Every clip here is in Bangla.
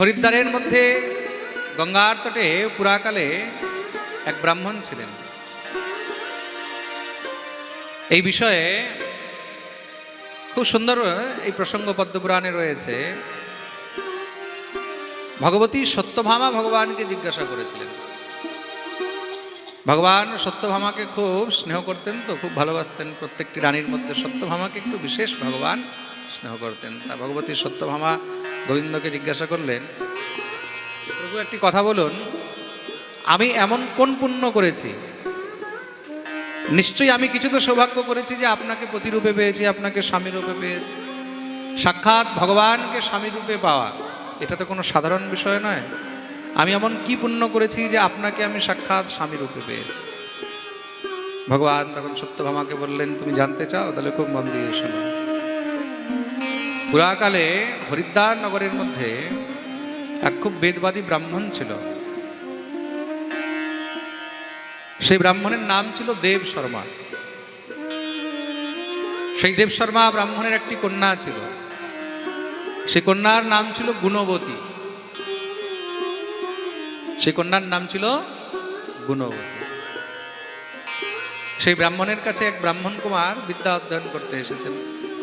হরিদ্বারের মধ্যে গঙ্গার তটে পুরাকালে এক ব্রাহ্মণ ছিলেন। এই বিষয়ে খুব সুন্দর এই প্রসঙ্গ পদ্মপুরাণে রয়েছে। ভগবতী সত্যভামা ভগবানকে জিজ্ঞাসা করেছিলেন। ভগবান সত্যভামাকে খুব স্নেহ করতেন তো, খুব ভালোবাসতেন। প্রত্যেকটি রানীর মধ্যে সত্যভামাকে একটু বিশেষ ভগবান স্নেহ করতেন। তা ভগবতী সত্যভামা গোবিন্দকে জিজ্ঞাসা করলেন, প্রভু, একটি কথা বলুন। আমি এমন কোন পুণ্য করেছি? নিশ্চয়ই আমি কিছু তো সৌভাগ্য করেছি যে আপনাকে প্রতিরূপে পেয়েছি, আপনাকে স্বামী রূপে পেয়েছি। সাক্ষাৎ ভগবানকে স্বামী রূপে পাওয়া, এটা তো কোনো সাধারণ বিষয় নয়। আমি এমন কি পুণ্য করেছি যে আপনাকে আমি সাক্ষাৎ স্বামী রূপে পেয়েছি? ভগবান তখন সত্যভামাকে বললেন, তুমি জানতে চাও? তাহলে খুব মন দিয়ে শোনো। পুরাকালে হরিদ্বার নগরের মধ্যে এক খুব বেদবাদী ব্রাহ্মণ ছিল। সেই ব্রাহ্মণের নাম ছিল দেব শর্মা। সেই দেব শর্মা ব্রাহ্মণের একটি কন্যা ছিল। সেই কন্যার নাম ছিল গুণবতী। সেই কন্যার নাম ছিল গুণবতী। সেই ব্রাহ্মণের কাছে এক ব্রাহ্মণ কুমার বিদ্যা অধ্যয়ন করতে এসেছেন।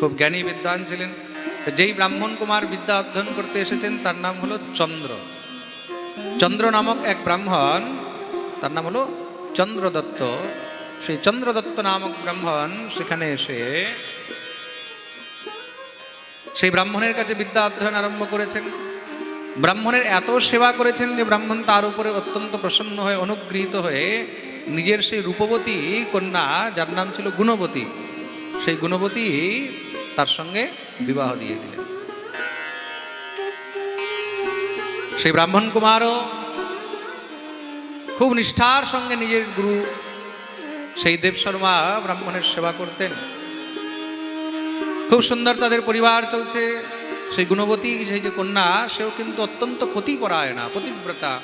খুব জ্ঞানী বিদ্বান ছিলেন। যেই ব্রাহ্মণ কুমার বিদ্যা অধ্যয়ন করতে এসেছেন, তার নাম হলো চন্দ্র। চন্দ্র নামক এক ব্রাহ্মণ, তার নাম হলো চন্দ্রদত্ত। সেই চন্দ্রদত্ত নামক ব্রাহ্মণ, সেখানে এসে সেই ব্রাহ্মণের কাছে বিদ্যা অধ্যয়ন আরম্ভ করেছেন। ব্রাহ্মণের এত সেবা করেছেন যে ব্রাহ্মণ তার উপরে অত্যন্ত প্রসন্ন হয়ে, অনুগৃহীত হয়ে নিজের সেই রূপবতী কন্যা, যার নাম ছিল গুণবতী, সেই গুণবতী তার সঙ্গে বিবাহ দিয়ে দিলেন। সেই ব্রাহ্মণ কুমারও খুব নিষ্ঠার সঙ্গে নিজের গুরু সেই দেব শর্মা ব্রাহ্মণের সেবা করতেন। খুব সুন্দর তাদের পরিবার চলছে। সেই গুণবতী, সেই যে কন্যা, সেও কিন্তু অত্যন্ত পতিপরায়ণা, পতিব্রতা,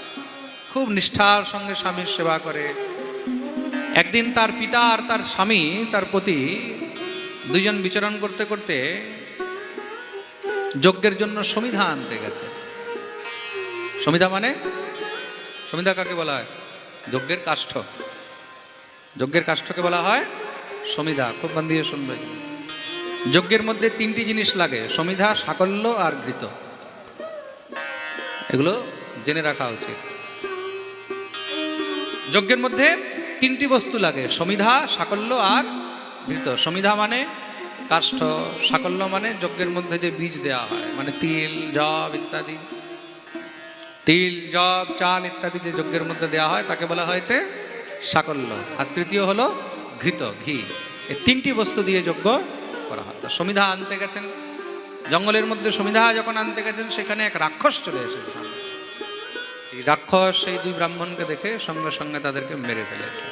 খুব নিষ্ঠার সঙ্গে স্বামীর সেবা করে। একদিন তার পিতা আর তার স্বামী, তার পতি দুজন বিচরণ করতে করতে যজ্ঞের জন্য সমিধা আনতে গেছে। সমিধা মানে? সমিধা কাকে বলা হয়? যজ্ঞের কাষ্ঠ। যজ্ঞের কাষ্ঠকে বলা হয় সমিধা। খুব মন দিয়ে শুনবে। যজ্ঞের মধ্যে তিনটি জিনিস লাগে, সমিধা, সাকল্য আর ঘৃত। এগুলো জেনে রাখা উচিত। যজ্ঞের মধ্যে তিনটি বস্তু লাগে, সমিধা, সাকল্য আর ঘৃত। সমিধা মানে কাষ্ঠ সাকল্য মানে যজ্ঞের মধ্যে যে বীজ দেওয়া হয় মানে তিল, জব ইত্যাদি। তিল, জব, চাল ইত্যাদি যে যজ্ঞের মধ্যে দেওয়া হয়, তাকে বলা হয়েছে সাকল্য আর তৃতীয় হলো ঘৃত, ঘি। এই তিনটি বস্তু দিয়ে যজ্ঞ করা হয়। তো সমিধা আনতে গেছেন। জঙ্গলের মধ্যে সমিধা যখন আনতে গেছেন, সেখানে এক রাক্ষস চলে এসেছে। এই রাক্ষস সেই দুই ব্রাহ্মণকে দেখে সঙ্গে সঙ্গে তাদেরকে মেরে ফেলেছে।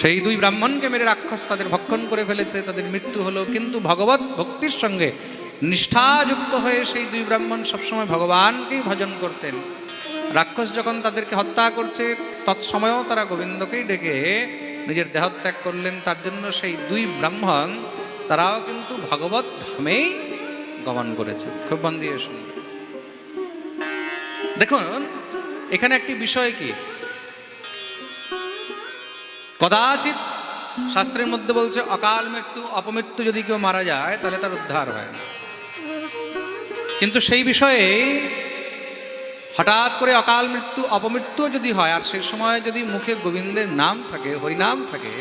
সেই দুই ব্রাহ্মণকে মেরে রাক্ষস তাদের ভক্ষণ করে ফেলেছে, তাদের মৃত্যু হলো। কিন্তু ভগবত ভক্তির সঙ্গে নিষ্ঠাযুক্ত হয়ে সেই দুই ব্রাহ্মণ সবসময় ভগবানকেই ভজন করতেন। রাক্ষস যখন তাদেরকে হত্যা করছে, তৎসময়েও তারা গোবিন্দকেই ডেকে নিজের দেহত্যাগ করলেন। তার জন্য সেই দুই ব্রাহ্মণ তারাও কিন্তু ভগবত ধামেই গমন করেছে। খুব মন দেখুন, এখানে একটি বিষয় কি? কদাচিৎ শাস্ত্রের মধ্যে বলছে, অকাল মৃত্যু, অপমৃত্যু যদি কেউ মারা যায়, তাহলে তার উদ্ধার হয়। না কিন্তু সেই বিষয়ে হঠাৎ করে অকাল মৃত্যু অপমৃত্যু যদি হয়, আর সেই সময় যদি মুখে গোবিন্দের নাম থাকে, হরিনাম থাকে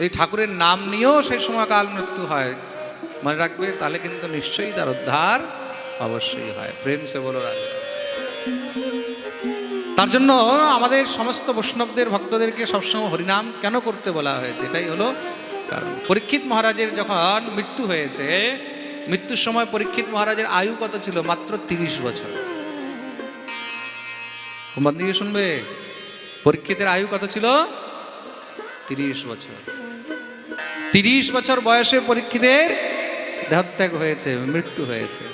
ওই ঠাকুরের নাম নিয়েও সেই সময় অকাল মৃত্যু হয়, মনে রাখবে, তাহলে কিন্তু নিশ্চয়ই তার উদ্ধার অবশ্যই হয়। প্রেম সে বলো রাজা। তার জন্য আমাদের সমস্ত বৈষ্ণবদের ভক্তদেরকে সবসময় হরিনাম কেন করতে বলা হয়েছে? এটাই হলো কারণ পরীক্ষিত মহারাজের যখন মৃত্যু হয়েছে, মৃত্যুর সময় পরীক্ষিত মহারাজের আয়ু কত ছিল? মাত্র তিরিশ বছর। দিয়ে শুনবে? পরীক্ষিতের আয়ু কত ছিল? তিরিশ বছর। তিরিশ বছর বয়সে পরীক্ষিতের দেহত্যাগ হয়েছে, মৃত্যু হয়েছে।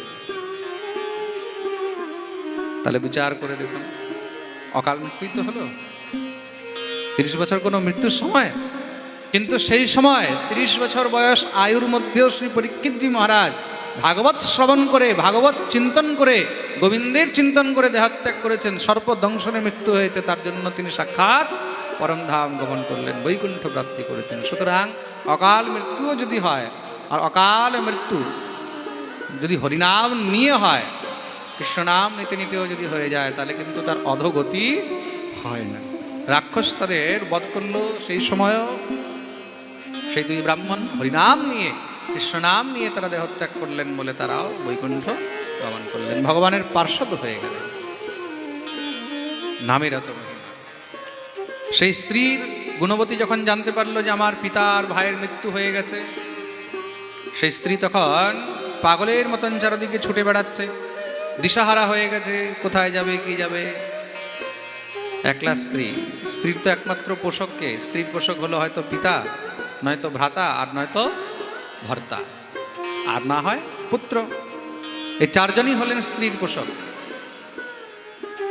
তাহলে বিচার করে দেখুন। অকাল মৃত্যুই তো হলো। তিরিশ বছর কোনো মৃত্যুর সময়। কিন্তু সেই সময় তিরিশ বছর বয়স আয়ুর মধ্যেও শ্রী পরীক্ষিতজি মহারাজ ভাগবত শ্রবণ করে, ভাগবত চিন্তন করে, গোবিন্দের চিন্তন করে দেহাত্যাগ করেছেন। সর্পদংশনে মৃত্যু হয়েছে, তার জন্য তিনি সাক্ষাৎ পরমধাম গমন করলেন, বৈকুণ্ঠ প্রাপ্তি করেছেন। সুতরাং অকাল মৃত্যুও যদি হয়, আর অকাল মৃত্যু যদি হরিনাম নিয়ে হয় কৃষ্ণনাম নিতে নিতেও যদি হয়ে যায়, তাহলে কিন্তু তার অধগতি হয় না। রাক্ষস তাদের বধ করল সেই সময়ও। সেই দুই ব্রাহ্মণ হরিনাম নিয়ে, কৃষ্ণনাম নিয়ে তারা দেহত্যাগ করলেন বলে তারাও বৈকুণ্ঠ গমন করলেন। ভগবানের পার্শ্বদ হয়ে গেলেন। নামের এত সেই স্ত্রীর গুণবতী যখন জানতে পারল যে আমার পিতার ভাইয়ের মৃত্যু হয়ে গেছে, সেই স্ত্রী তখন পাগলের মতন চারদিকে ছুটে বেড়াচ্ছে। দিশাহারা হয়ে গেছে, কোথায় যাবে, কি যাবে? একলা স্ত্রী। স্ত্রীর তো একমাত্র পোষককে স্ত্রীর পোষক হলো হয়তো পিতা, নয়তো ভ্রাতা, আর নয়তো ভর্তা। আর না হয় পুত্র। এই চারজনই হলেন স্ত্রীর পোষক।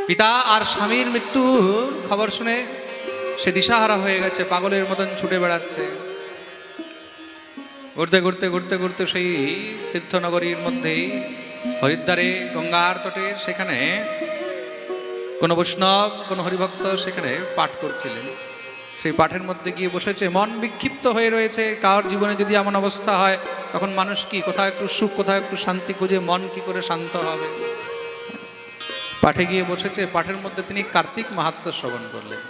পিতা আর স্বামীর মৃত্যুর খবর শুনে সে দিশাহারা হয়ে গেছে, পাগলের মতন ছুটে বেড়াচ্ছে। ঘুরতে ঘুরতে ঘুরতে ঘুরতে সেই তীর্থনগরীর মধ্যেই হরিদ্বারে গঙ্গার তটে সেখানে কোনো বৈষ্ণব, কোনো হরিভক্ত সেখানে পাঠ করছিলেন। সেই পাঠের মধ্যে গিয়ে বসেছে, মন বিক্ষিপ্ত হয়ে রয়েছে, কার জীবনে যদি এমন অবস্থা হয়, তখন মানুষ কি কোথাও একটু সুখ কোথাও একটু শান্তি খুঁজে মন কি করে শান্ত হবে? পাঠে গিয়ে বসেছে, পাঠের মধ্যে তিনি কার্তিক মাহাত্ম শ্রবণ করলেন।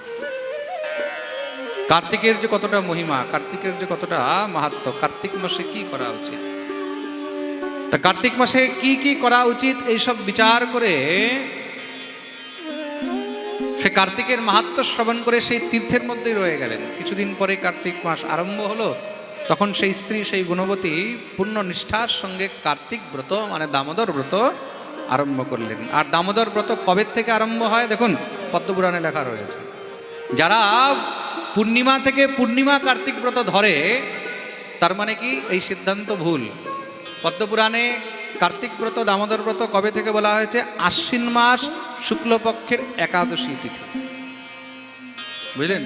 কার্তিকের যে কতটা মহিমা, কার্তিকের যে কতটা মাহাত্ম কার্তিক মাসে কি করা উচিত? তা কার্তিক মাসে কি কি করা উচিত এইসব বিচার করে সে কার্তিকের মাহাত্ম শ্রবণ করে সেই তীর্থের মধ্যেই রয়ে গেলেন। কিছুদিন পরে কার্তিক মাস আরম্ভ হলো, তখন সেই স্ত্রী, সেই গুণবতী পূর্ণ নিষ্ঠার সঙ্গে কার্তিক ব্রত মানে দামোদর ব্রত আরম্ভ করলেন। আর দামোদর ব্রত কবে থেকে আরম্ভ হয়? দেখুন, পদ্মপুরাণে লেখা রয়েছে। যারা পূর্ণিমা থেকে পূর্ণিমা কার্তিক ব্রত ধরে, তার মানে কি? এই সিদ্ধান্ত ভুল। পদ্মপুরাণে কার্তিক ব্রত, দামোদর ব্রত কবে থেকে বলা হয়েছে? আশ্বিন মাস শুক্লপক্ষের একাদশী তিথি। বুঝলেন?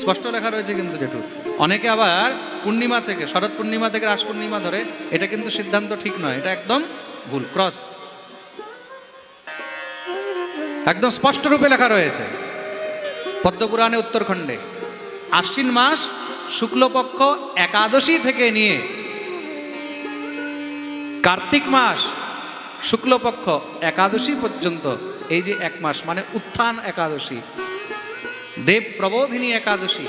স্পষ্ট লেখা রয়েছে কিন্তু যেটু অনেকে আবার পূর্ণিমা থেকে, শরৎ পূর্ণিমা থেকে রাস পূর্ণিমা ধরে, এটা কিন্তু সিদ্ধান্ত ঠিক নয়, এটা একদম ভুল। ক্রস। একদম স্পষ্ট রূপে লেখা রয়েছে। পদ্মপুরাণে উত্তরখণ্ডে, আশ্বিন মাস শুক্লপক্ষ একাদশী থেকে নিয়ে কার্তিক মাস শুক্লপক্ষ একাদশী পর্যন্ত, এই যে এক মাস মানে উত্থান একাদশী, দেব প্রবোধিনী একাদশী,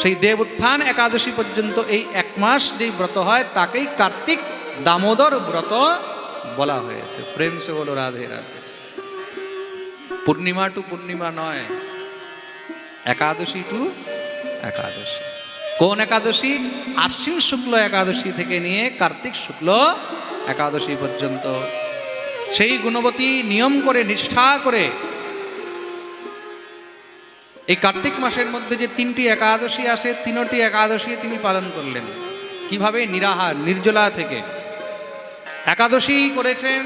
সেই দেব উত্থান একাদশী পর্যন্ত এই এক মাস যেই ব্রত হয়, তাকেই কার্তিক দামোদর ব্রত বলা হয়েছে। প্রেম সে বলো, রাধে রাধে। পূর্ণিমা টু পূর্ণিমা নয়, একাদশী টু একাদশী। কোন একাদশী? আশ্বিন শুক্ল একাদশী থেকে নিয়ে কার্তিক শুক্ল একাদশী পর্যন্ত। সেই গুণবতী নিয়ম করে, নিষ্ঠা করে এই কার্তিক মাসের মধ্যে যে তিনটি একাদশী আসে, তিনটি একাদশী তিনি পালন করলেন। কীভাবে? নিরাহার নির্জলা থেকে। একাদশী করেছেন,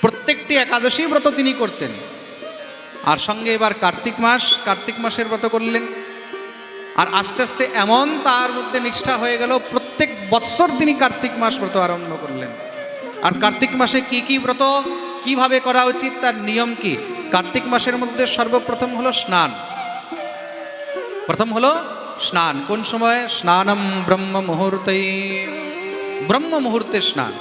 প্রত্যেকটি একাদশী ব্রত তিনি করতেন। আর সঙ্গে এবার কার্তিক মাস, কার্তিক মাসের ব্রত করলেন। আর আস্তে আস্তে এমন তার মধ্যে নিষ্ঠা হয়ে গেল, প্রত্যেক বৎসর তিনি কার্তিক মাস ব্রত আরম্ভ করলেন। আর কার্তিক মাসে কি কি ব্রত, কীভাবে করা উচিত, তার নিয়ম কি? কার্তিক মাসের মধ্যে সর্বপ্রথম হলো স্নান। প্রথম হলো স্নান। কোন সময়? স্নানম ব্রহ্ম মুহূর্তেই ব্রহ্ম মুহূর্তে স্নান।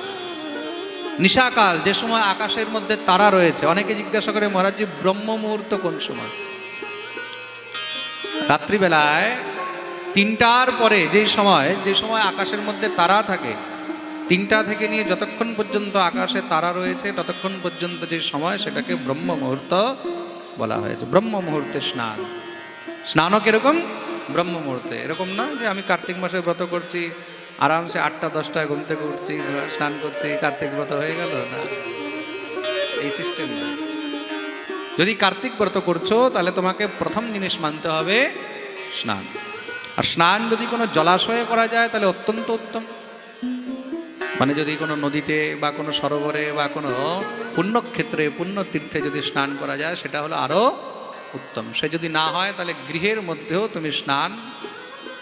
নিশাকাল, যে সময় আকাশের মধ্যে তারা রয়েছে। অনেকে জিজ্ঞাসা করে মহারাজজি ব্রহ্ম মুহূর্ত কোন সময়? রাত্রিবেলায় তিনটার পরে, যেই সময় যে সময় আকাশের মধ্যে তারা থাকে, তিনটা থেকে নিয়ে যতক্ষণ পর্যন্ত আকাশে তারা রয়েছে, ততক্ষণ পর্যন্ত যে সময়, সেটাকে ব্রহ্ম মুহূর্ত বলা হয়েছে। ব্রহ্ম মুহূর্তে স্নান। স্নানও কীরকম? ব্রহ্ম মুহূর্তে এরকম না যে আমি কার্তিক মাসে ব্রত করছি, আরামসে আটটা, দশটায় ঘুম থেকে উঠছি, স্নান করছি, কার্তিক ব্রত হয়ে গেল? না। এই সিস্টেম না। যদি কার্তিক ব্রত করছ, তাহলে তোমাকে প্রথম জিনিস মানতে হবে স্নান। আর স্নান যদি কোনো জলাশয়ে করা যায়, তাহলে অত্যন্ত উত্তম। মানে যদি কোনো নদীতে বা কোনো সরোবরে বা কোনো পুণ্যক্ষেত্রে, পুণ্যতীর্থে যদি স্নান করা যায়, সেটা হলো আরও উত্তম। সে যদি না হয়, তাহলে গৃহের মধ্যেও তুমি স্নান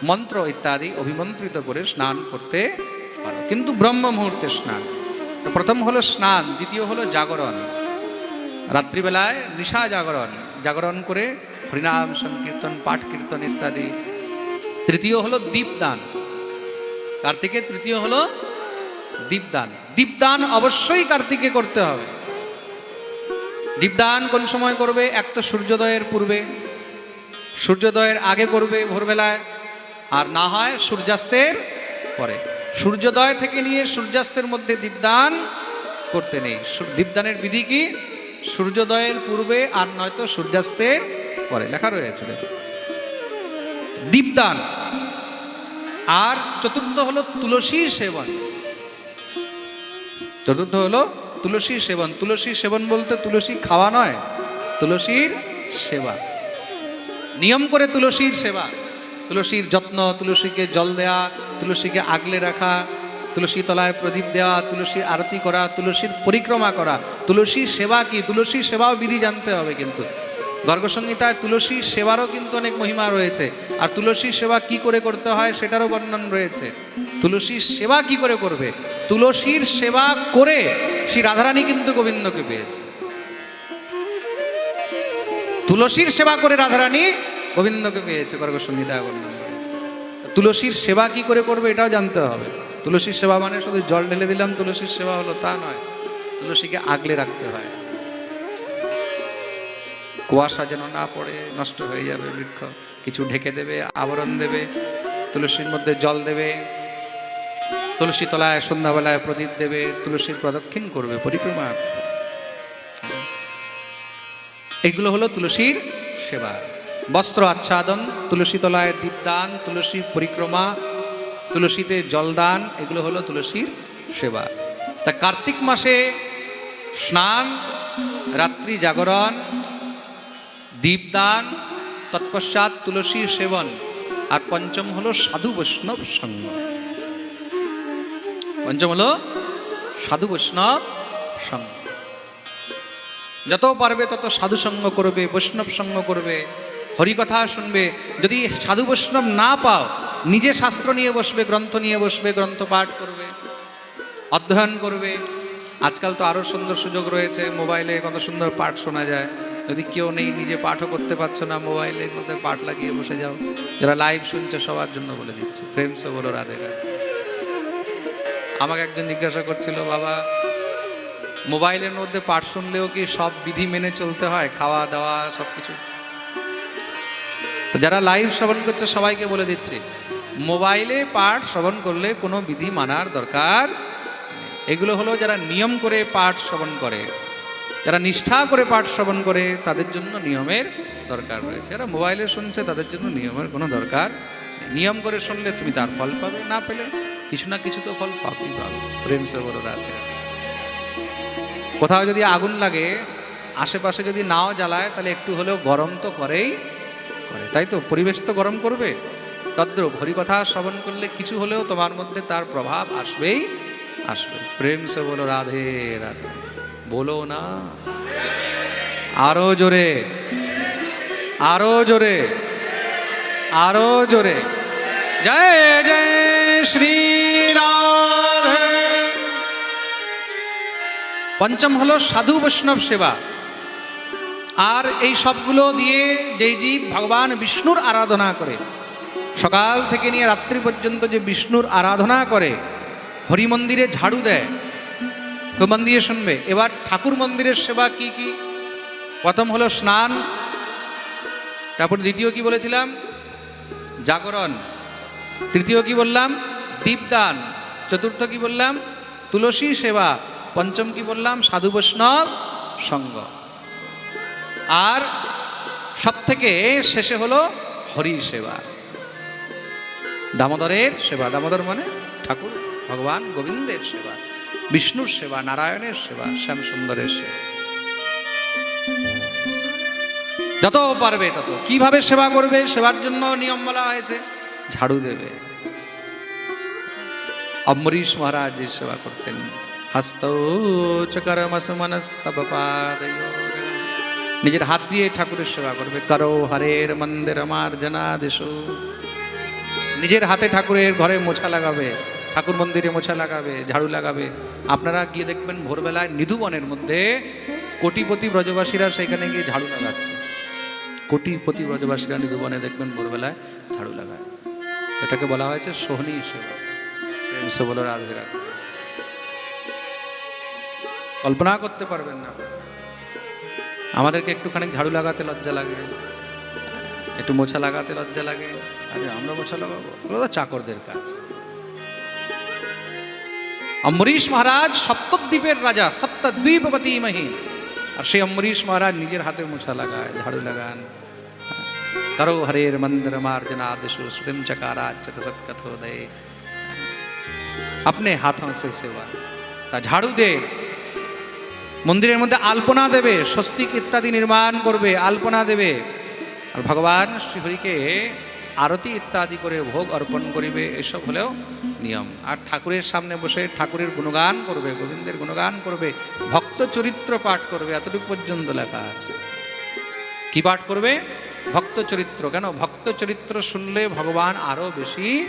মন্ত্র ইত্যাদি অভিমন্ত্রিত করে স্নান করতে পারো। কিন্তু ব্রহ্ম মুহূর্তে স্নান প্রথম হলো স্নান, দ্বিতীয় হলো জাগরণ। রাত্রিবেলায় নিশা জাগরণ জাগরণ করে হরিনাম, সংকীর্তন, পাঠ কীর্তন ইত্যাদি। তৃতীয় হলো দীপদান। কার্তিকে তৃতীয় হলো দীপদান। দীপদান অবশ্যই কার্তিকে করতে হবে। দীপদান কোন সময় করবে? এক তো সূর্যোদয়ের পূর্বে। সূর্যোদয়ের আগে করবে ভোরবেলায়, আর না হয় সূর্যাস্তের পরে। সূর্যোদয় থেকে নিয়ে সূর্যাস্তের মধ্যে দীপদান করতে নেই। দীপদানের বিধি কি? সূর্যোদয়ের পূর্বে আর নয়তো সূর্যাস্তের পরে লেখা রয়েছে। দীপদান। আর চতুর্থ হলো তুলসী সেবন। চতুর্থ হলো তুলসী সেবন। তুলসী সেবন বলতে তুলসী খাওয়া নয়, তুলসীর সেবা। নিয়ম করে তুলসীর সেবা। তুলসীর যত্ন, তুলসীকে জল দেয়া, তুলসীকে আগলে রাখা তুলসী তলায় প্রদীপ দেওয়া, তুলসী আরতি করা, তুলসীর পরিক্রমা করা, তুলসী সেবা কি? তুলসী সেবাও বিধি জানতে হবে কিন্তু। গর্গসংহিতায় তুলসী সেবারও কিন্তু অনেক মহিমা রয়েছে। আর তুলসী সেবা কি করে করতে হয় সেটারও বর্ণন রয়েছে। তুলসীর সেবা কি করে করবে? তুলসীর সেবা করে শ্রী রাধারানী কিন্তু গোবিন্দকে পেয়েছে। তুলসীর সেবা করে রাধারানী গোবিন্দকে পেয়েছে, গর্গসংহিতায় বর্ণন তুলসীর সেবা কি করে করবে এটাও জানতে হবে। তুলসীর সেবা মানে শুধু জল ঢেলে দিলাম, তুলসীর সেবা হলো তা নয়, তুলসীকে আগলে রাখতে হয়। কুয়াশা যেন না পড়ে, নষ্ট হয়ে যাবে বৃক্ষ। কিছু ঢেকে দেবে, আবরণ দেবে, তুলসীর মধ্যে জল দেবে। তুলসী তলায়, সন্ধ্যাবেলায় প্রদীপ দেবে, তুলসীর প্রদক্ষিণ করবে, পরিক্রমা। এগুলো হলো তুলসীর সেবা। বস্ত্র আচ্ছাদন, তুলসী তলায় দীপদান, তুলসী পরিক্রমা তুলসীতে জলদান, এগুলো হলো তুলসীর সেবা। তা কার্তিক মাসে স্নান, রাত্রি জাগরণ, দীপদান, তৎপশ্চাৎ তুলসী সেবন, আর পঞ্চম হলো সাধু বৈষ্ণব সঙ্গ। পঞ্চম হলো সাধু বৈষ্ণব সঙ্গ। যত পারবে তত সাধু সঙ্গ করবে, বৈষ্ণব সঙ্গ করবে। হরিকথা শুনবে। যদি সাধু বৈষ্ণব না পাও নিজে শাস্ত্র নিয়ে বসবে, গ্রন্থ নিয়ে বসবে, গ্রন্থ পাঠ করবে, অধ্যয়ন করবে। আজকাল তো আরও সুন্দর সুযোগ রয়েছে, মোবাইলে কত সুন্দর পাঠ শোনা যায়। যদি কেউ নেই, নিজে পাঠও করতে পারছ না মোবাইলের মধ্যে পাঠ লাগিয়ে বসে যাও। যারা লাইভ শুনছে, সবার জন্য বলে দিচ্ছে, প্রেম সে বলো রাধে রাধে। আমাকে একজন জিজ্ঞাসা করছিল, বাবা, মোবাইলের মধ্যে পাঠ শুনলেও কি সব বিধি মেনে চলতে হয়? খাওয়া দাওয়া সব কিছু যারা লাইভ শ্রবণ করছে, সবাইকে বলে দিচ্ছি মোবাইলে পাঠ শ্রবণ করলে কোনো বিধি মানার দরকার এগুলো হলো যারা নিয়ম করে পাঠ শ্রবণ করে, যারা নিষ্ঠা করে পাঠ শ্রবণ করে, তাদের জন্য নিয়মের দরকার রয়েছে। যারা মোবাইলে শুনছে, তাদের জন্য নিয়মের কোনো দরকার নিয়ম করে শুনলে তুমি তার ফল পাবে, না পেলে কিছু না কিছু তো ফল পাবেই পাবে। প্রেম সে বড় রাতে কোথাও যদি আগুন লাগে, আশেপাশে যদি নাও জ্বালায়, তাহলে একটু হলেও গরম তো করেই করে। তাই তো পরিবেশ তো গরম করবে। তদ্রুপ হরিকথা শ্রবণ করলে কিছু হলেও তোমার মধ্যে তার প্রভাব আসবেই আসবে। প্রেম সে বলো, রাধে রাধে। বলো না। আরও জোরে। আরও জোরে। আরও জোরে। জয় জয় শ্রী রাধে। পঞ্চম হলো সাধু বৈষ্ণব সেবা। আর এই সবগুলো দিয়ে যেই জীব ভগবান বিষ্ণুর আরাধনা করে, সকাল থেকে নিয়ে রাত্রি পর্যন্ত যে বিষ্ণুর আরাধনা করে হরি মন্দিরে ঝাড়ু দেয় তো দিয়ে শুনবে। এবার ঠাকুর মন্দিরের সেবা কি কি? প্রথম হলো স্নান, তারপর দ্বিতীয় কি বলেছিলাম? জাগরণ। তৃতীয় কি বললাম? দীপদান। চতুর্থ কি বললাম? তুলসী সেবা। পঞ্চম কি বললাম? সাধু বৈষ্ণব সঙ্গ। আর সব থেকে শেষে হলো হরি সেবা। দামোদরের সেবা। দামোদর মানে ঠাকুর, ভগবান, গোবিন্দের সেবা, বিষ্ণুর সেবা, নারায়ণের সেবা শ্যাম সুন্দরের সেবা। যত পারবে তত। কীভাবে সেবা করবে সেবার জন্য নিয়ম বলা হয়েছে, ঝাড়ু দেবে। অম্বরীশ মহারাজ সেবা করতেন। হস্ত চকরমসুমনস্তব নিজের হাত দিয়ে ঠাকুরের সেবা করবে। কারও হরের মন্দির আমার জনাদেশ নিজের হাতে ঠাকুরের ঘরে মোছা লাগাবে, ঠাকুর মন্দিরে মোছা লাগাবে, ঝাড়ু লাগাবে। আপনারা গিয়ে দেখবেন ভোরবেলায় নিধুবনের মধ্যে কোটিপতি ব্রজবাসীরা সেখানে গিয়ে ঝাড়ু লাগাচ্ছে। কোটিপতি ব্রজবাসীরা নিধুবনে দেখবেন ভোরবেলায় ঝাড়ু লাগায়। এটাকে বলা হয়েছে সোহনী সেবা। কল্পনা করতে পারবেন না। আমাদেরকে একটুখানি ঝাড়ু লাগাতে লজ্জা লাগে একটু মোছা লাগাতে লজ্জা লাগে আরে আমরা মোছা লাগাবো ওগুলো তো চাকরদের কাজ অম্বরীশ মহারাজ সপ্তদ্বীপের রাজা সপ্তদ্বীপপতি মহি আর সেই অম্বরীশ মহারাজ নিজের হাতে মোছা লাগায় ঝাড়ু লাগান করো হরের মন্দির মার্জনা দিশু শ্রুতিম চকারাচ্যত सत्कथोदय अपने हाथों से सेवा ता झाड़ू दे মন্দিরের মধ্যে আলপনা দেবে, স্বস্তিক ইত্যাদি নির্মাণ করবে, আলপনা দেবে। আর ভগবান শ্রীহরিকে আরতি ইত্যাদি করে ভোগ অর্পণ করিবে, এসব হলেও নিয়ম। আর ঠাকুরের সামনে বসে ঠাকুরের গুণগান করবে, গোবিন্দের গুণগান করবে, ভক্ত চরিত্র পাঠ করবে, এতটুকু পর্যন্ত লেখা আছে। কি পাঠ করবে? ভক্ত চরিত্র। কেন? ভক্ত চরিত্র শুনলে ভগবান আরও বেশি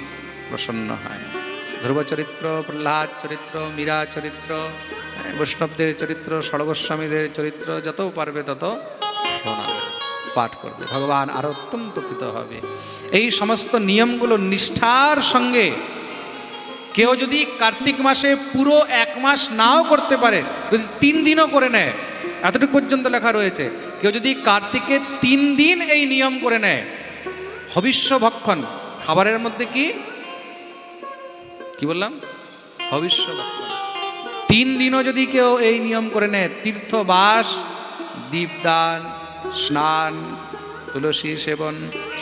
প্রসন্ন হয়। ধ্রুব চরিত্র প্রহ্লাদ চরিত্র মীরা চরিত্র হ্যাঁ, বৈষ্ণবদের চরিত্র সর্বস্বামীদের চরিত্র যত পারবে তত শোনাবে পাঠ করবে। ভগবান আরও অত্যন্ত কৃত হবে। এই সমস্ত নিয়মগুলো নিষ্ঠার সঙ্গে কেউ যদি কার্তিক মাসে পুরো এক মাস নাও করতে পারে যদি তিন দিনও করে নেয় এতটুকু পর্যন্ত লেখা রয়েছে কেউ যদি কার্তিকে তিন দিন এই নিয়ম করে নেয় হবিষ্য ভক্ষণ খাবারের মধ্যে কি? কি বললাম? ভক্ষণ তিন দিনও যদি কেউ এই নিয়ম করে নেয় তীর্থবাস দীপদান, স্নান, তুলসী সেবন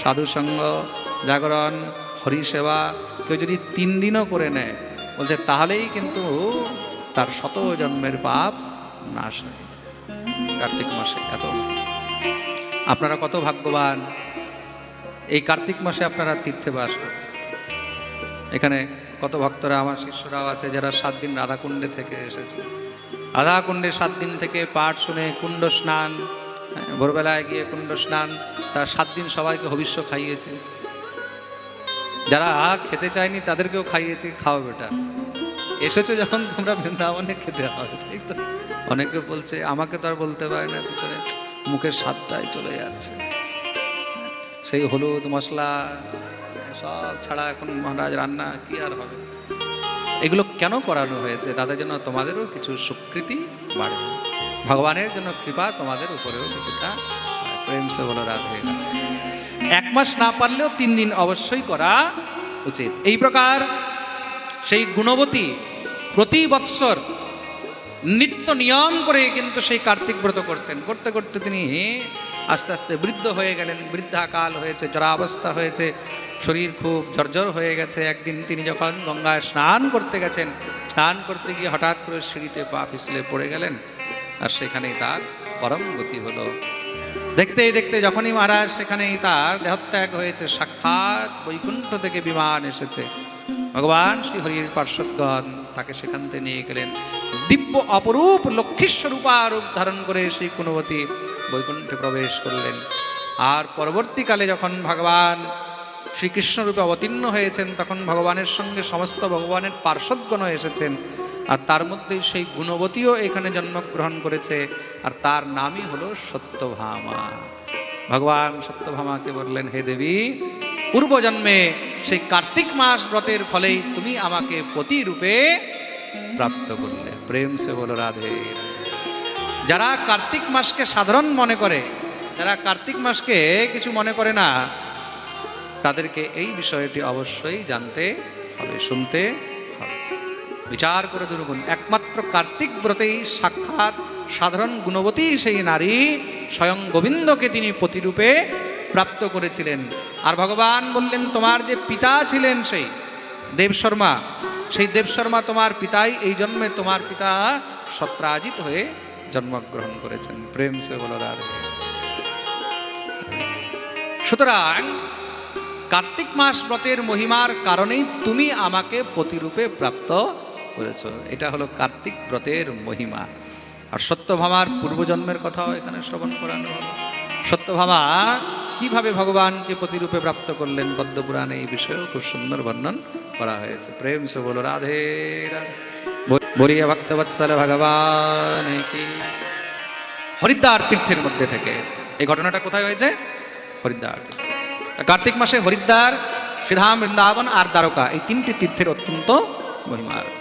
সাধুসঙ্গ জাগরণ, হরিসেবা, কেউ যদি তিন দিনও করে নেয়, বলছে তাহলেই কিন্তু তার শত জন্মের পাপ নাশ হয়। কার্তিক মাসে এত। আপনারা কত ভাগ্যবান। এই কার্তিক মাসে আপনারা তীর্থে বাস করছেন। এখানে কত ভক্তরা আমার শিষ্যরাও আছে যারা সাত দিন রাধাকুণ্ডে থেকে এসেছে। রাধাকুণ্ডে সাত দিন থেকে পাঠ শুনে কুণ্ড স্নান হ্যাঁ, ভোরবেলায় গিয়ে কুণ্ড স্নান তার সাত দিন সবাইকে হবিষ্য খাইয়েছে। যারা খেতে চায়নি তাদেরকেও খাইয়েছে খাও বেটা। এসেছ যখন তোমরা বৃন্দাবনে খেতে হবে তাই তো? অনেকে বলছে আমাকে তো আর বলতে পারে না পিছনে মুখের স্বাদটাই চলে যাচ্ছে। সেই হলুদ মশলা সব ছাড়া এখন মহারাজ রান্না কি আর হবে? এগুলো কেন করানো হয়েছে? তাদের জন্য তোমাদেরও কিছু স্বীকৃতি বাড়বে। ভগবানের জন্য কৃপা তোমাদের উপরেও কিছুটা। প্রেম সে বলো রাধে। এক মাস না পারলেও তিন দিন অবশ্যই করা উচিত। এই প্রকার সেই গুণবতী প্রতি বৎসর নিত্য নিয়ম করে কিন্তু সেই কার্তিক ব্রত করতেন। করতে করতে তিনি আস্তে আস্তে বৃদ্ধ হয়ে গেলেন। বৃদ্ধাকাল হয়েছে, জরাবস্থা হয়েছে। শরীর খুব জর্জর হয়ে গেছে। একদিন তিনি যখন গঙ্গায় স্নান করতে গেছেন, স্নান করতে গিয়ে হঠাৎ করে সিঁড়িতে পা পিছলে পড়ে গেলেন আর সেখানেই তার পরম গতি হলো। দেখতেই দেখতে যখনই মহারাজ সেখানেই তার দেহত্যাগ হয়েছে, সাক্ষাৎ বৈকুণ্ঠ থেকে বিমান এসেছে। ভগবান শ্রী হরির পার্শ্বদগণ তাকে সেখান থেকে নিয়ে গেলেন। দিব্য অপরূপ লক্ষ্মীস্বরূপা রূপ ধারণ করে সেই কুণবতী বৈকুণ্ঠে প্রবেশ করলেন। আর পরবর্তীকালে যখন ভগবান শ্রীকৃষ্ণ রূপে অবতীর্ণ হয়েছেন, তখন ভগবানের সঙ্গে সমস্ত ভগবানের পার্শ্বদগণ এসেছেন। আর তার মধ্যে সেই গুণবতীও এখানে জন্মগ্রহণ করেছে, আর তার নামই হলো সত্যভামা। ভগবান সত্যভামাকে বললেন, হে দেবী, পূর্বজন্মে সেই কার্তিক মাস ব্রতের ফলেই তুমি আমাকে পতি রূপে প্রাপ্ত করলে। প্রেম সে বলো, রাধে। যারা কার্তিক মাসকে সাধারণ মনে করে, যারা কার্তিক মাসকে কিছু মনে করে না তাদেরকে এই বিষয়টি অবশ্যই জানতে হবে, শুনতে হবে। বিচার করে দুর্গুণ। একমাত্র কার্তিক ব্রতেই সাক্ষাৎ সাধারণ গুণবতী সেই নারী স্বয়ং গোবিন্দকে তিনি প্রতিরূপে প্রাপ্ত করেছিলেন। আর ভগবান বললেন, তোমার যে পিতা ছিলেন সেই দেব শর্মা, সেই দেব শর্মা তোমার পিতাই, এই জন্মে তোমার পিতা সত্রাজিত হয়ে জন্মগ্রহণ করেছেন। প্রেম সে বলো রাধে সুতরাং কার্তিক মাস ব্রতের মহিমার কারণেই তুমি আমাকে প্রতিরূপে প্রাপ্ত করেছ। এটা হলো কার্তিক ব্রতের মহিমা। আর সত্যভামার পূর্বজন্মের কথাও এখানে শ্রবণ করানো হলো। সত্যভামা, কীভাবে ভগবানকে প্রতিরূপে প্রাপ্ত করলেন? পদ্মপুরাণে এই বিষয়েও খুব সুন্দর বর্ণন করা হয়েছে। প্রেম সে বলো, রাধে। বলিয়া ভক্তবৎসল ভগবান হরিদ্বার তীর্থের মধ্যে থেকে। এই ঘটনাটা কোথায় হয়েছে? হরিদ্বার তীর্থে। কার্তিক মাসে হরিদ্বার শ্রীধাম বৃন্দাবন আর দ্বারকা। এই তিনটি তীর্থের অত্যন্ত মহিমা রয়েছে